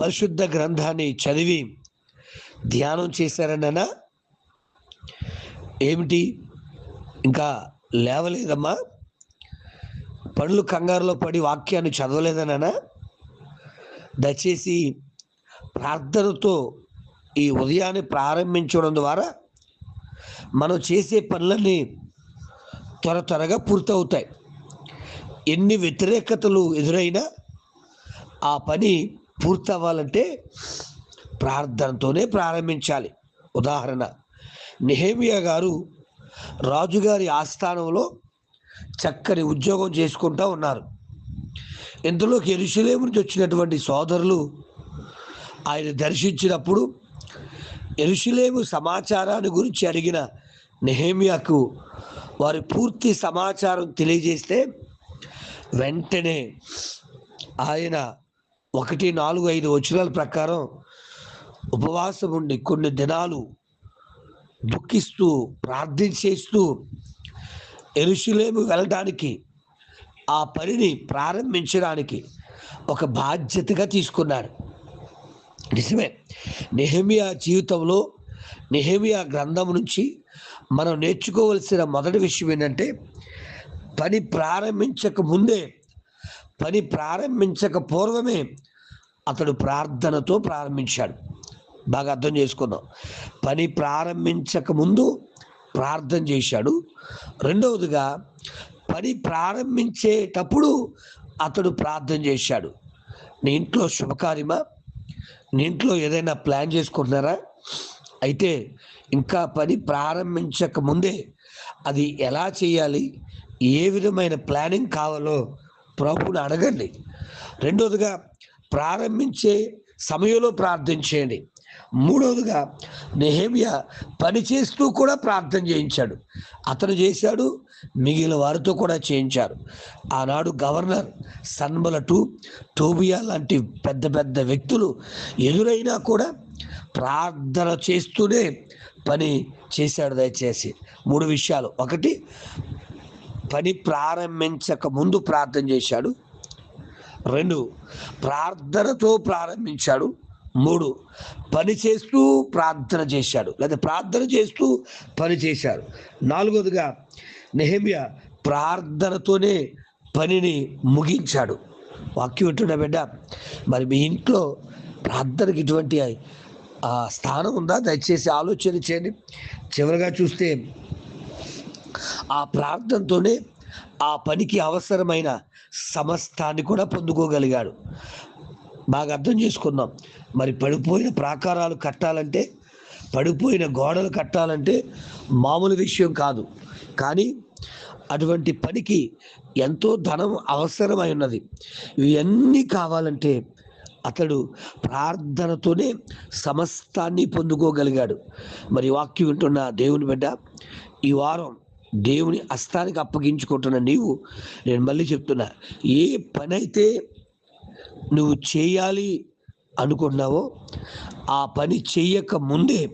పరిశుద్ధ గ్రంథాన్ని చదివి ధ్యానం చేశారన్నా? ఏమిటి? ఇంకా లేవలేదమ్మా? పనులు కంగారులో పడి వాక్యాన్ని చదవలేదనా దయచేసి ప్రార్థనతో ఈ ఉదయాన్ని ప్రారంభించడం ద్వారా మనం చేసే పనులన్నీ త్వర త్వరగా పూర్తవుతాయి. ఎన్ని వ్యతిరేకతలు ఎదురైనా ఆ పని పూర్తవ్వాలంటే ప్రార్థనతోనే ప్రారంభించాలి. ఉదాహరణ నెహేమియా గారు రాజుగారి ఆస్థానంలో చక్కని ఉద్యోగం చేసుకుంటూ ఉన్నారు. ఇంతలోకి ఎరుసలేము నుంచి వచ్చినటువంటి సోదరులు ఆయన దర్శించినప్పుడు ఎరుసలేము సమాచారాన్ని గురించి అడిగిన నెహేమియాకు వారి పూర్తి సమాచారం తెలియజేస్తే వెంటనే ఆయన ఒకటి నాలుగు ఐదు వచనాల ప్రకారం ఉపవాసం ఉండి కొన్ని దినాలు దుఃఖిస్తూ ప్రార్థించేస్తూ ఎరుషులేము వెళ్ళడానికి ఆ పనిని ప్రారంభించడానికి ఒక బాధ్యతగా తీసుకున్నాడు నిజమే. నెహమియా జీవితంలో నెహమియా గ్రంథం నుంచి మనం నేర్చుకోవలసిన మొదటి విషయం ఏంటంటే పని ప్రారంభించక ముందే పని ప్రారంభించక పూర్వమే అతడు ప్రార్థనతో ప్రారంభించాడు. బాగా అర్థం చేసుకుందాం. పని ప్రారంభించక ముందు ప్రార్థన చేశాడు. రెండవదిగా పని ప్రారంభించేటప్పుడు అతడు ప్రార్థన చేశాడు. నీ ఇంట్లో శుభకార్యమా? నీ ఇంట్లో ఏదైనా ప్లాన్ చేసుకుంటున్నారా? అయితే ఇంకా పని ప్రారంభించక ముందే అది ఎలా చేయాలి? ఏ విధమైన ప్లానింగ్ కావాలో ప్రభుని అడగండి. రెండవదిగా ప్రారంభించే సమయంలో ప్రార్థించేయండి మూడవదిగా నెహేమియా పని చేస్తూ కూడా ప్రార్థన చేయించాడు. అతను చేశాడు మిగిలిన వారితో కూడా చేయించారు. ఆనాడు గవర్నర్ సన్మలటు టోబియా లాంటి పెద్ద పెద్ద వ్యక్తులు ఎదురైనా కూడా ప్రార్థన చేస్తూనే పని చేశాడు దయచేసి. మూడు విషయాలు. ఒకటి పని ప్రారంభించక ముందు ప్రార్థన చేశాడు. రెండు ప్రార్థనతో ప్రారంభించాడు. మూడు పని చేస్తూ ప్రార్థన చేశాడు. లేదా ప్రార్థన చేస్తూ పని చేశాడు. నాలుగోదిగా నెహమియా ప్రార్థనతోనే పనిని ముగించాడు. వాక్యం వింటున్నా బిడ్డ మరి మీ ఇంట్లో ప్రార్థనకి ఇటువంటి స్థానం ఉందా? దయచేసి ఆలోచన చేయండి. చివరిగా చూస్తే ఆ ప్రార్థనతోనే ఆ పనికి అవసరమైన సమస్తాన్ని కూడా పొందుకోగలిగాడు. బాగా అర్థం చేసుకుందాం. మరి పడిపోయిన ప్రాకారాలు కట్టాలంటే పడిపోయిన గోడలు కట్టాలంటే మామూలు విషయం కాదు. కానీ అటువంటి పనికి ఎంతో ధనం అవసరమై ఉన్నది. ఇవన్నీ కావాలంటే అతడు ప్రార్థనతోనే సమస్తాన్ని పొందుకోగలిగాడు. మరి వాక్యం వింటున్న దేవుని బిడ్డ ఈ వారం దేవుని హస్తానికి అప్పగించుకుంటున్న నీవు. నేను మళ్ళీ చెప్తున్నా ఏ పని అయితే నువ్వు చేయాలి అనుకున్నావో ఆ పని చెయ్యక ముందే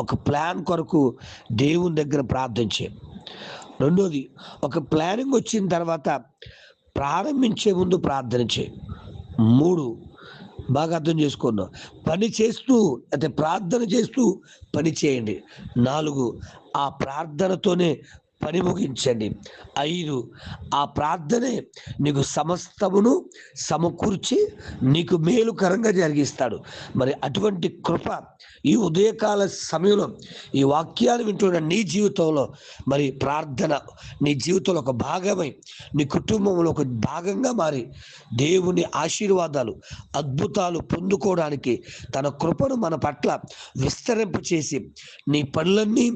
ఒక ప్లాన్ కొరకు దేవుని దగ్గర ప్రార్థించే రెండోది ఒక ప్లానింగ్ వచ్చిన తర్వాత ప్రారంభించే ముందు ప్రార్థన చేయి. మూడు బాగా అర్థం చేసుకున్నాం పని చేస్తూ అయితే ప్రార్థన చేస్తూ పని చేయండి. నాలుగు ఆ ప్రార్థనతోనే పని ముగించండి ఐదు ఆ ప్రార్థనే నీకు సమస్తమును సమకూర్చి నీకు మేలుకరంగా జరిగిస్తాడు. మరి అటువంటి కృప ఈ ఉదయకాల సమయంలో ఈ వాక్యాలు వింటున్న నీ జీవితంలో మరి ప్రార్థన నీ జీవితంలో ఒక భాగమై నీ కుటుంబంలో ఒక భాగంగా మారి దేవుని ఆశీర్వాదాలు అద్భుతాలు పొందుకోవడానికి తన కృపను మన పట్ల విస్తరింప చేసి నీ పనులన్నీ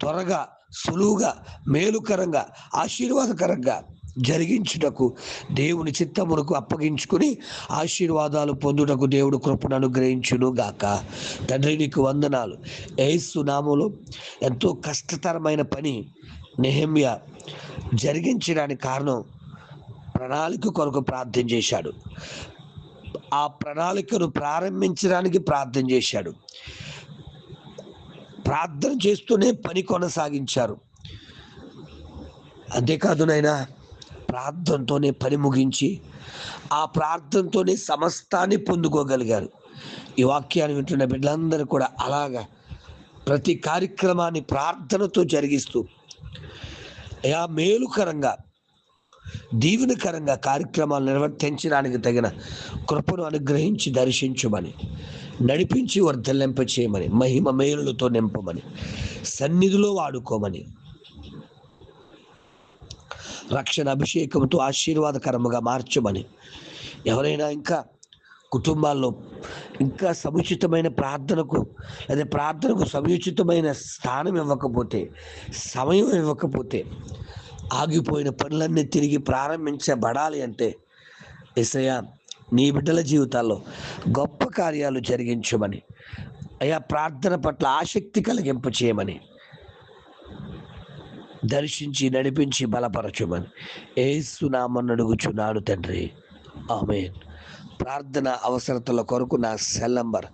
త్వరగా సులువుగా మేలుకరంగా ఆశీర్వాదకరంగా జరిగించుటకు దేవుని చిత్తమునకు అప్పగించుకుని ఆశీర్వాదాలు పొందుటకు దేవుడు కృపను అనుగ్రహించును గాక తండ్రి నీకు వందనాలు. ఏసు నామములో ఎంతో కష్టతరమైన పని నెహమ్య జరిగించడానికి కారణం ప్రణాళిక కొరకు ప్రార్థన చేశాడు. ఆ ప్రణాళికను ప్రారంభించడానికి ప్రార్థన చేశాడు. ప్రార్థన చేస్తూనే పని కొనసాగించారు. అంతేకాదు నైనా ప్రార్థనతోనే పని ముగించి ఆ ప్రార్థనతోనే సమస్తాన్ని పొందుకోగలిగారు. ఈ వాక్యాన్ని వింటున్న బిడ్డలందరూ కూడా అలాగా ప్రతి కార్యక్రమాన్ని ప్రార్థనతో జరిగిస్తూ అయా మేలుకరంగా దీవెనకరంగా కార్యక్రమాలు నిర్వర్తించడానికి తగిన కృపను అనుగ్రహించి దర్శించమని. నడిపించి వర్ధలింప చేయమని మహిమ మేలులతో నింపమని సన్నిధిలో వాడుకోమని. రక్షణ అభిషేకంతో ఆశీర్వాదకరముగా మార్చమని. ఎవరైనా ఇంకా కుటుంబాల్లో ఇంకా సముచితమైన ప్రార్థనకు అదే ప్రార్థనకు సముచితమైన స్థానం ఇవ్వకపోతే సమయం ఇవ్వకపోతే ఆగిపోయిన పనులన్నీ తిరిగి ప్రారంభించబడాలి అంటే ఎసయా నీ బిడ్డల జీవితాల్లో గొప్ప కార్యాలు జరిగించమని అయా ప్రార్థన పట్ల ఆసక్తి కలిగింప చేయమని దర్శించి నడిపించి బలపరచమని ఏసునామని అడుగుచున్నాడు తండ్రి. ఆమె ప్రార్థన అవసరతల కొరకు నా cell number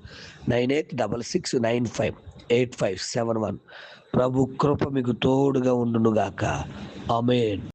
nine eight double six nine five eight five seven one. ప్రభు కృప మీకు తోడుగా ఉండునుగాక. ఆమెన్.